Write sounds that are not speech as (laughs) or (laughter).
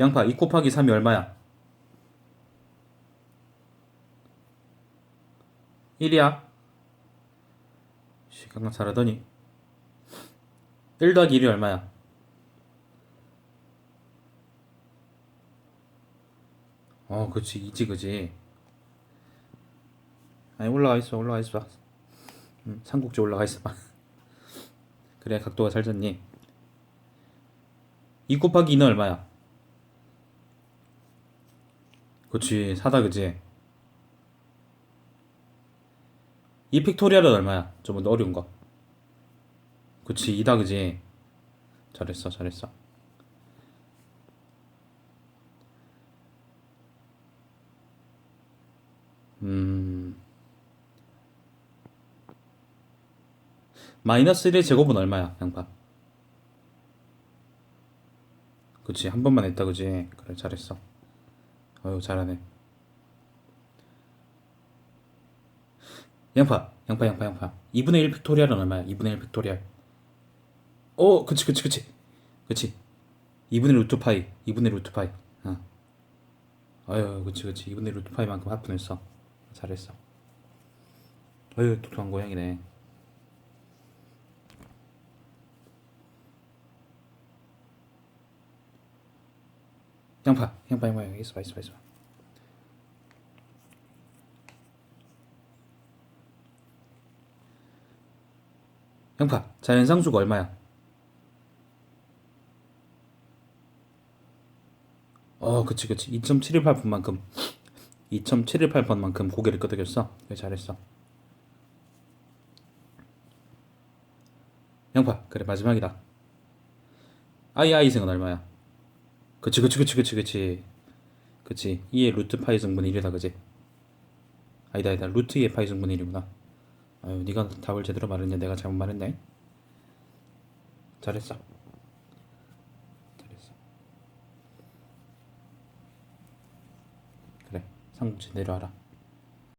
양파 2 곱하기 3이 얼마야? 1이야. 시간가 잘하더니 1 더하기 1이 얼마야? 어, 그치, 이지, 그지. 아니, 올라가 있어, 올라가 있어. 음, 삼국지 올라가 있어. (laughs) 그래, 각도가 잘 잡니? 2 곱하기 2는 얼마야? 그치, 4다, 그지? 2 픽토리얼은 얼마야? 좀 어려운 거. 그치, 2다, 그지? 잘했어, 잘했어. 음. 마이너스 1의 제곱은 얼마야, 양파? 그치, 한 번만 했다, 그지? 그래, 잘했어. 어휴, 잘하네. 양파, 양파, 양파, 양파. 2분의 1 픽토리얼은 얼마야? 2분의 1 픽토리얼. 어, 그치, 그치, 그치. 그치. 2분의 루트 파이, 2분의 루트 파이. 어. 어휴, 그치, 그치. 2분의 루트 파이만큼 하프냈어. 잘했어. 어휴, 똑똑한 고양이네. 양파, 양파, 양파, 양파. 있어봐, 있어봐, 있어봐. 양파, 자연 상수가 얼마야? 어, 그치, 그치. 2.718번만큼, 2.718번만큼 (laughs) 고개를 끄덕였어. 그래, 잘했어. 양파, 그래, 마지막이다. 아이, 아이 생은 얼마야? 그치, 그치, 그치, 그치, 그치. 그치. 2의 루트 파이 승분의 1이다, 그지? 아니다, 아니다. 루트 2의 파이 승분의 1이구나. 아유, 네가 답을 제대로 말했냐? 내가 잘못 말했네. 잘했어. 잘했어. 그래, 삼국지 내려와라.